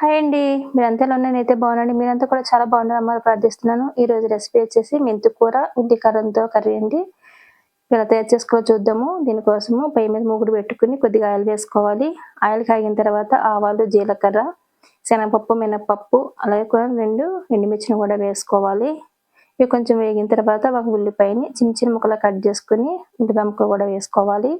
Hi అండి. మీరంతా ఎలా నేనైతే బాగున్నాను మీరంతా కూడా చాలా బాగున్నారని ప్రార్థిస్తున్నాను. ఈ రోజు రెసిపీ వచ్చేసి మెంతి కూర ఉల్లి కర్రీ అండి. ఇలా తయారు చేసుకోవాలి చూద్దాము. దీనికోసము పై మీద మూగుడు పెట్టుకుని కొద్దిగా ఆయిల్ వేసుకోవాలి. ఆయిల్ కాగిన తర్వాత ఆవాలు జీలకర్ర శనగపప్పు మినపప్పు అలాగే కూడా రెండు ఎండుమిర్చిని కూడా వేసుకోవాలి. ఇవి కొంచెం వేగిన తర్వాత ఒక ఉల్లిపాయని చిన్న చిన్న ముక్కలు కట్ చేసుకుని ఉల్లిపాయ ముక్కలు కూడా వేసుకోవాలి.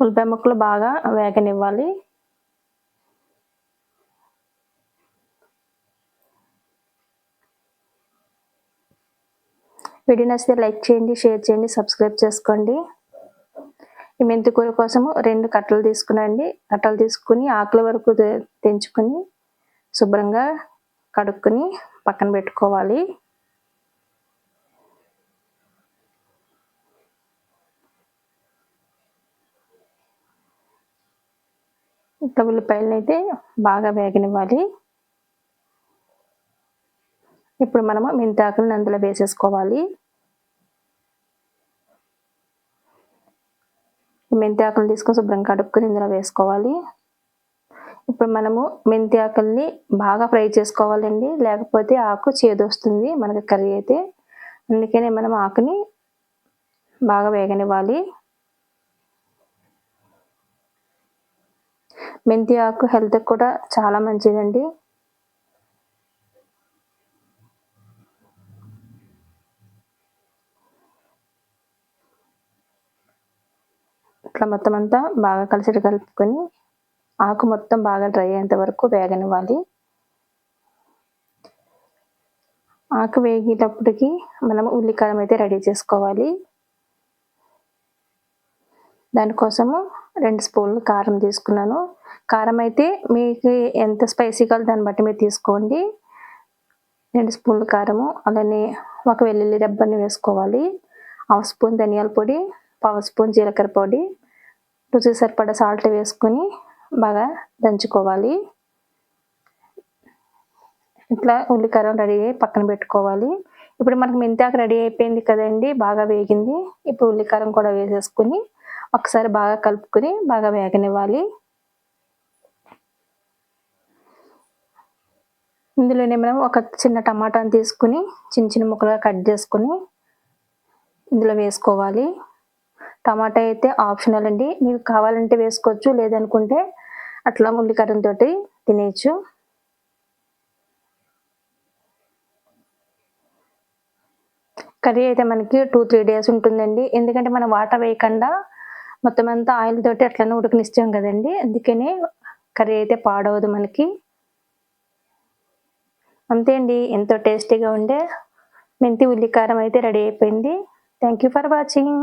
ఉల్లిపాయ ముక్కలు బాగా వేగనివ్వాలి. వీడియో నచ్చితే లైక్ చేయండి షేర్ చేయండి సబ్స్క్రైబ్ చేసుకోండి. ఈ మెంతి కూర కోసము రెండు కట్టలు తీసుకునండి. కట్టలు తీసుకుని ఆకుల వరకు తెంచుకొని శుభ్రంగా కడుక్కుని పక్కన పెట్టుకోవాలి. ఇట్లా ఉల్లిపాయలను అయితే బాగా వేగనివ్వాలి. ఇప్పుడు మనము మెంతాకులను అందులో వేసేసుకోవాలి. మెంతి ఆకులు తీసుకొని శుభ్రంగా కడుపుకొని ఇందులో వేసుకోవాలి. ఇప్పుడు మనము మెంతి ఆకుల్ని బాగా ఫ్రై చేసుకోవాలండి. లేకపోతే ఆకు చేదొస్తుంది మనకి కర్రీ అయితే. అందుకనే మనం ఆకుని బాగా వేగనివ్వాలి. మెంతి ఆకు హెల్త్ కూడా చాలా మంచిదండి. ఇట్లా మొత్తం అంతా బాగా కలిసి కలుపుకొని ఆకు మొత్తం బాగా డ్రై అయ్యేంత వరకు వేగనివ్వాలి. ఆకు వేగేటప్పటికి మనం ఉల్లికారం అయితే రెడీ చేసుకోవాలి. దానికోసము రెండు స్పూన్లు కారం తీసుకున్నాను. కారం అయితే మీకు ఎంత స్పైసీ కావాలి దాన్ని బట్టి మీరు తీసుకోండి. రెండు స్పూన్లు కారము అలానే ఒక వెల్లుల్లి రెబ్బని వేసుకోవాలి. హాఫ్ స్పూన్ ధనియాల పొడి పావు స్పూన్ జీలకర్ర పొడి రుచి సరిపడా సాల్ట్ వేసుకొని బాగా దంచుకోవాలి. ఇట్లా ఉల్లికారం రెడీ అయ్యి పక్కన పెట్టుకోవాలి. ఇప్పుడు మనకు మెంతాకు రెడీ అయిపోయింది కదండి బాగా వేగింది. ఇప్పుడు ఉల్లికారం కూడా వేసేసుకుని ఒకసారి బాగా కలుపుకొని బాగా వేగనివ్వాలి. ఇందులోనే మనం ఒక చిన్న టమాటాని తీసుకుని చిన్న చిన్న ముక్కలుగా కట్ చేసుకుని ఇందులో వేసుకోవాలి. టమాటా అయితే ఆప్షనల్ అండి. మీకు కావాలంటే వేసుకోవచ్చు లేదనుకుంటే అట్లా ఉల్లికరంతో తినేయచ్చు. కర్రీ అయితే మనకి టూ త్రీ డేస్ ఉంటుందండి. ఎందుకంటే మనం వాటర్ వేయకుండా మొత్తం అంతా ఆయిల్ తోటి అట్లనే ఉడకనిస్తాం కదండి. అందుకనే కర్రీ అయితే పాడవదు మనకి. అంతే అండి. ఎంతో టేస్టీగా ఉండే మెంతి ఉల్లికారం అయితే రెడీ అయిపోయింది. Thank you for watching